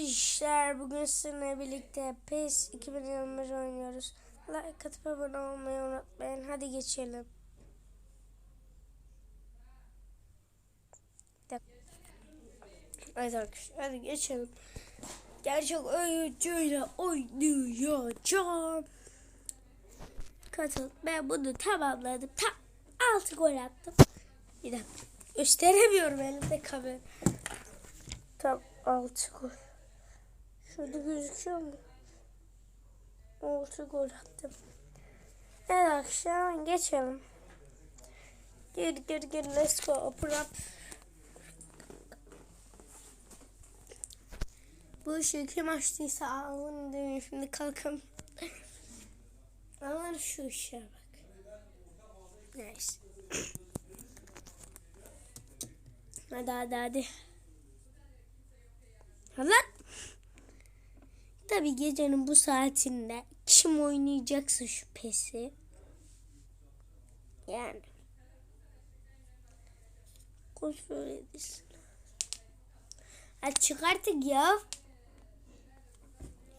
işler. Bugün sizinle birlikte PES 2021 oynuyoruz. Like atıp abone olmayı unutmayın. Hadi geçelim. Evet arkadaşlar hadi geçelim. Gerçek oyuncuyla oynayacağım. Katıl. Ben bunu tamamladım. Tam 6 gol attım. Bir dakika. Gösteremiyorum elimde kamera. Tam 6 gol. Şurada gözüküyor mu? 6 gol attım. Evet akşam geçelim. Gir gir gir let's go open up. Bu ışığı kim açtıysa alın demin şimdi kalkalım. Alın şu ışığa bak. Neyse. Hadi hadi hadi. Hadi. Tabi gecenin bu saatinde kim oynayacaksa şu pesi. Yani. Kontrol edilsin. Hadi çık artık ya.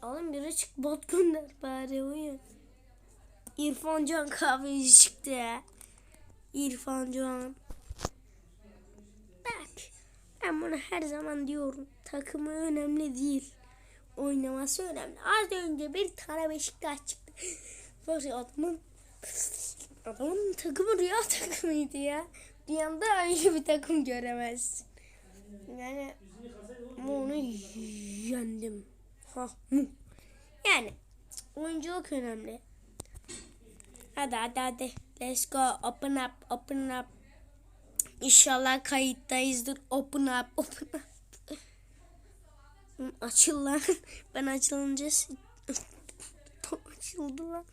Oğlum biri çık bot gönder bari uyun. İrfan Can kahveci çıktı ya. İrfan Can. Bak ben bunu her zaman diyorum. Takımı önemli değil. Oynaması önemli. Az önce bir tane Beşiktaş çıktı. Ya adamın adamın takımı rüya takımıydı ya. Dünyada öyle bir takım göremezsin. Yani onu yendim. Ha. Yani oyunculuk önemli. Hadi hadi hadi. Let's go. Open up. Open up. İnşallah kayıttayızdır. Open up. Open up. Açıl lan. Ben açılınca açıldı lan.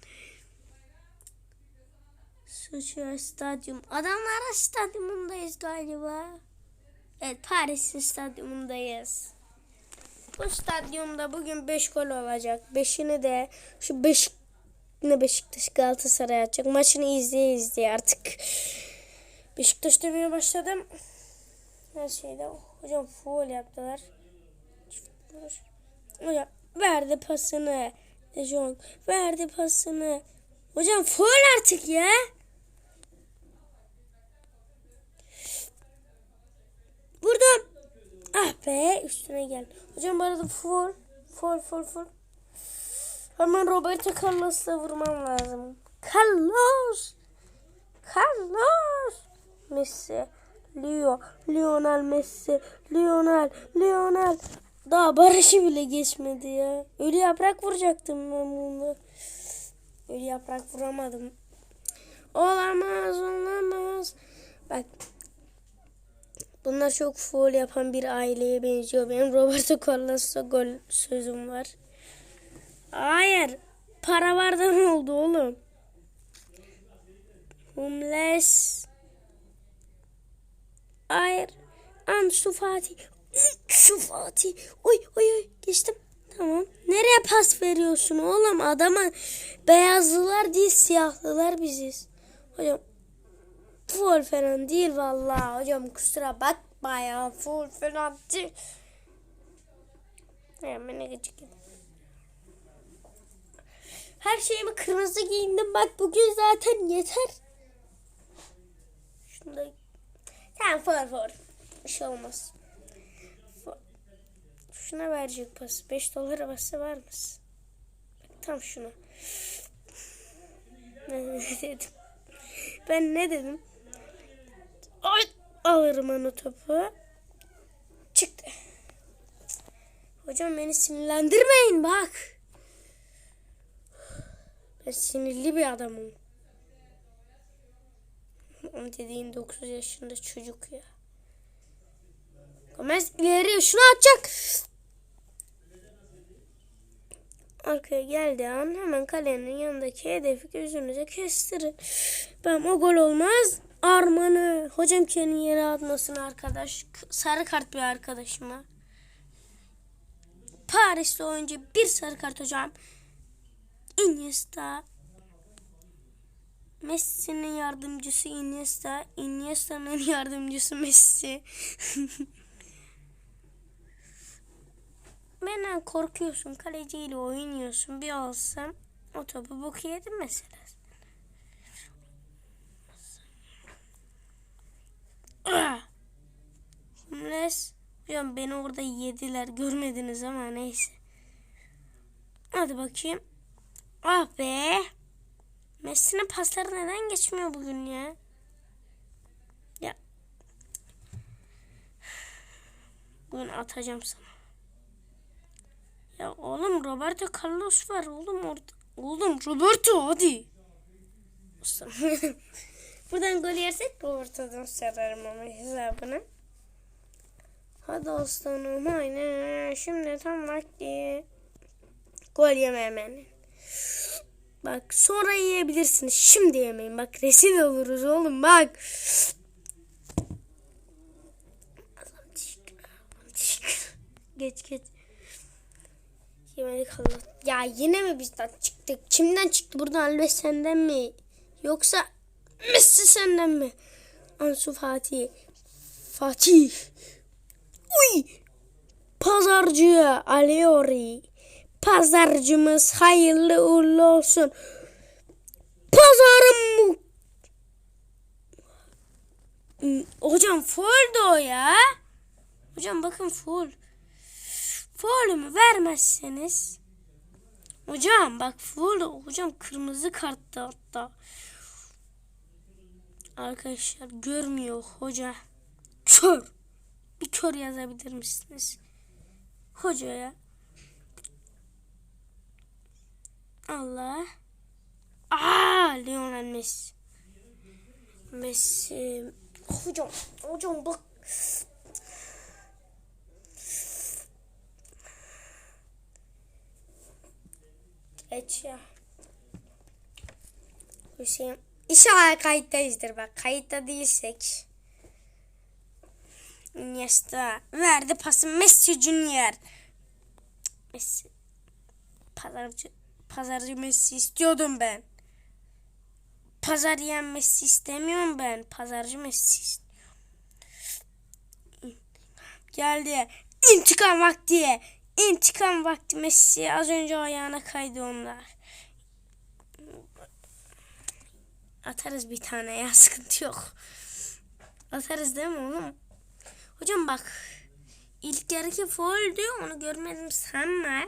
Sosyal stadyum. Adamlar stadyumundayız galiba. Evet Paris stadyumundayız. Bu stadyumda bugün 5 gol olacak. 5'ini de şu 5 ne Beşiktaş Galatasaray atacak. Maçını izleye izleye artık. Beşiktaş demeye başladım. Her şeyde. Hocam foul yaptılar. Hocam verdi pasını. De Jong verdi pasını. Hocam foul artık ya. Vurdum. Ah be üstüne gel. Hocam bu arada full. Full full full. Hemen Roberto Carlos'la vurmam lazım. Carlos. Carlos. Messi. Leo. Lionel Messi. Lionel. Lionel. Daha barışı bile geçmedi ya. Ölü yaprak vuracaktım ben bunu. Ölü yaprak vuramadım. Olamaz olamaz. Bak Bunlar çok foul yapan bir aileye benziyor. Benim Roberto Carlos'a gol sözüm var. Hayır. Para var da ne oldu oğlum? Homeless. Hayır. Ansu Fatih. Şu Fatih. Oy oy oy. Geçtim. Tamam. Nereye pas veriyorsun oğlum? Adama beyazlılar değil siyahlılar biziz. Hocam full falan değil vallahi hocam kusura bakma ya full falan değil. Hemen ne Her şeyimi kırmızı giyindim bak bugün zaten yeter. Şunu da tamam full full. Bir şey olmaz. Şuna verecek pası. 5 dolara bası var mısın? Bak tam şuna. Ne dedim? Ben ne dedim? Ay, alırım onu topu. Çıktı. Hocam beni sinirlendirmeyin bak. Ben sinirli bir adamım. Onun dediğin 9 yaşında çocuk ya. Gomez ileri şunu atacak. Arkaya geldiği an hemen kalenin yanındaki hedefi gözünüze kestirin. Ben o gol olmaz. Armanı. Hocam kendini yere atmasın arkadaş. Sarı kart bir arkadaşıma. Paris'te oyuncu bir sarı kart hocam. Iniesta. Messi'nin yardımcısı Iniesta. Iniesta'nın yardımcısı Messi. ben Hemen korkuyorsun. Kaleciyle oynuyorsun. Bir olsam o topu boku yedim mesela. Humles. Hocam beni orada yediler. Görmediniz ama neyse. Hadi bakayım. Ah be. Messi'nin pasları neden geçmiyor bugün ya? Ya. Bugün atacağım sana. Ya oğlum Roberto Carlos var oğlum orada. Oğlum Roberto hadi. Buradan gol yersek Roberto'dan sararım ama hesabını. Hadi aslanım aynen. Şimdi tam vakti. Gol yeme hemen. Bak sonra yiyebilirsiniz. Şimdi yemeyin. Bak rezil oluruz oğlum bak. Geç geç. Yemedik Allah. Ya yine mi bizden çıktık? Kimden çıktı buradan? Alves senden mi? Yoksa Messi senden mi? Ansu Fatih. Fatih. Uy. Pazarcıya Aliori. Pazarcımız hayırlı uğurlu olsun. Pazarım mı? Hmm, Hocam full o ya. Hocam bakın full. Full'ümü vermezseniz. Hocam bak full. Hocam kırmızı karttı hatta. Arkadaşlar görmüyor hoca. Kör. Bir kör yazabilir misiniz? Hocaya. Allah. Aa, Lionel Messi. Messi. Hocam, hocam bak. Geç ya. Hüseyin. İnşallah kayıttayızdır bak. Kayıtta değilsek. Iniesta verdi pası Messi Junior. Messi. Pazarcı pazarcı Messi istiyordum ben. Pazar yiyen Messi istemiyorum ben. Pazarcı Messi istiyorum. Geldi. İntikam vakti. İntikam vakti Messi. Az önce ayağına kaydı onlar. Atarız bir tane ya sıkıntı yok. Atarız değil mi oğlum? Hocam bak. İlk yarıki diyor onu görmedim sanma.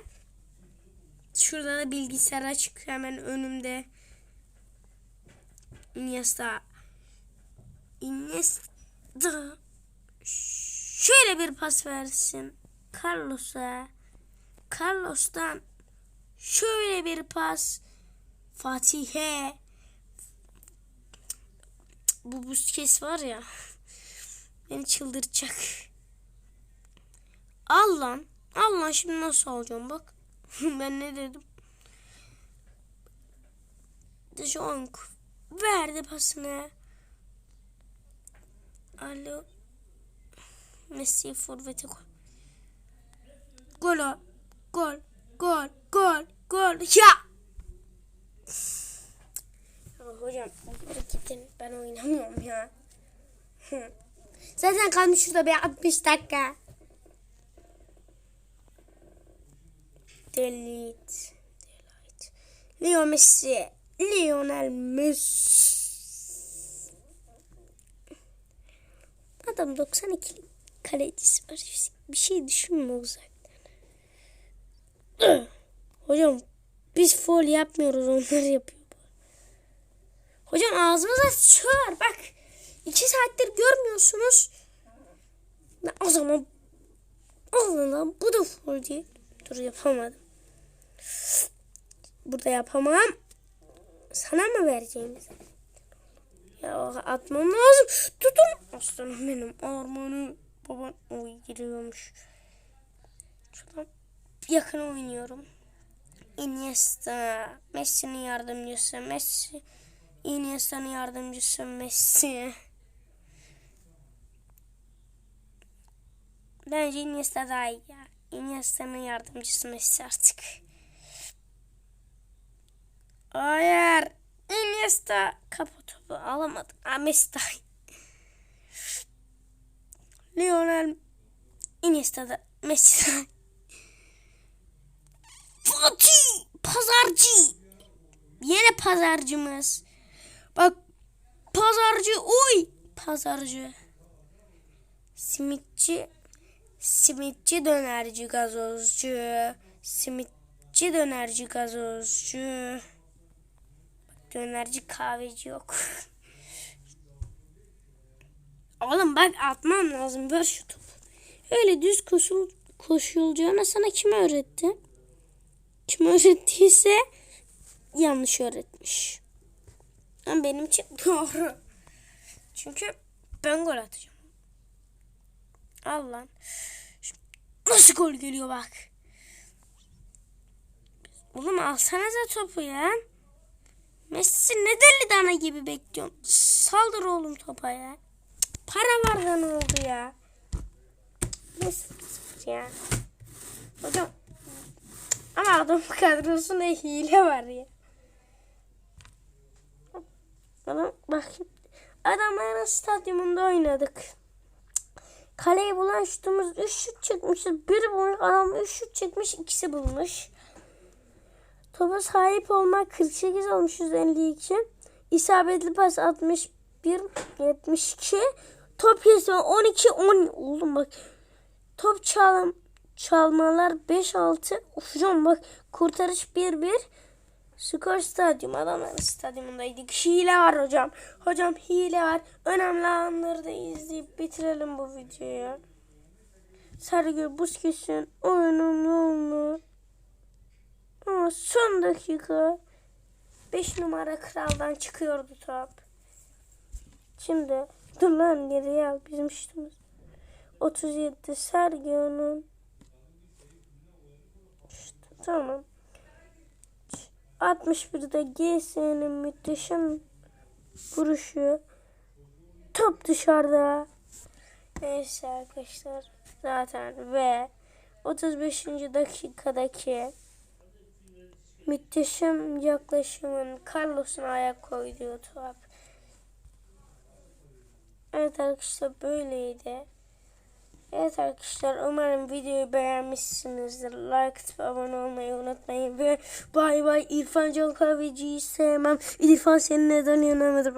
Şurada da bilgisayar açık hemen önümde. Iniesta. Iniesta. Şöyle bir pas versin. Carlos'a. Carlos'tan şöyle bir pas. Fatih'e. Bu Busquets var ya. Beni çıldıracak. Al lan. Al lan şimdi nasıl alacağım bak. ben ne dedim. De Jong verdi pasını. Alo. Messi forvete koy. Gol o. Gol. Gol. Gol. Gol. Ya. Ya hocam gidin ben oynamıyorum ya. Zaten kalmış şurada bir 60 dakika. Delete. Delete. Leo Messi. Lionel Messi. Adam 92 kalecisi var. Bir şey düşünme uzaktan. Hocam biz foul yapmıyoruz onlar yapıyor. Hocam ağzımıza sıçıyor bak. iki saattir görmüyorsunuz. O zaman Allah lan bu da foul değil. Dur yapamadım. Burada yapamam. Sana mı vereceğimiz? Ya atmam lazım. Tutun. Aslanım benim. Armanı baban oy giriyormuş. Şuradan yakın oynuyorum. Iniesta. Messi'nin yardımcısı. Messi. Iniesta'nın yardımcısı Messi. Bence Iniesta daha iyi ya. Iniesta'nın yardımcısı Messi artık. Hayır. Iniesta kapı topu alamadık. Aa, Messi daha. Lionel Iniesta da Messi daha. Fatih pazarcı. Yine pazarcımız. Bak pazarcı oy pazarcı. Simitçi simitçi dönerci gazozcu. Simitçi dönerci gazozcu. Bak, dönerci kahveci yok. Oğlum bak atmam lazım. Ver şu topu. Öyle düz koşul, koşulacağına sana kim öğretti? Kim öğrettiyse yanlış öğretmiş. Ama benim için doğru. Çünkü ben gol atacağım. Al Nasıl gol geliyor bak. Oğlum alsanıza topu ya. Messi ne deli dana gibi bekliyorsun. Saldır oğlum topa ya. Para var ne oldu ya. Messi ya. Hocam ama adam kadrosunda hile var ya. Adam bakayım. Adamların stadyumunda oynadık. Kaleyi bulan şutumuz 3 şut çekmişiz. Biri bulmuş adam 3 şut çekmiş ikisi bulmuş. Topa sahip olmak 48 olmuşuz 52. İsabetli pas 61 72. Top yesme 12 10 oğlum bak. Top çalım çalmalar 5-6. Uf hocam bak kurtarış 1-1. Skor stadyum. Adamların stadyumundaydık. Hile var hocam. Hocam hile var. Önemli anları da izleyip bitirelim bu videoyu. Sergio Busquets'in oyunun yolunu. Ama son dakika 5 numara kraldan çıkıyordu top. Şimdi dur lan geriye al bizim şutumuz. 37 Sergio'nun. Tamam. 61'de GS'nin müthişem vuruşu. Top dışarıda. Neyse arkadaşlar. Zaten ve 35. dakikadaki müthişem yaklaşımın Carlos'un ayak koyduğu top. Evet arkadaşlar böyleydi. Evet arkadaşlar umarım videoyu beğenmişsinizdir. Like atıp abone olmayı unutmayın. Ve bay bay İrfan Can Kahveci'yi sevmem. İrfan seni neden yanamadım?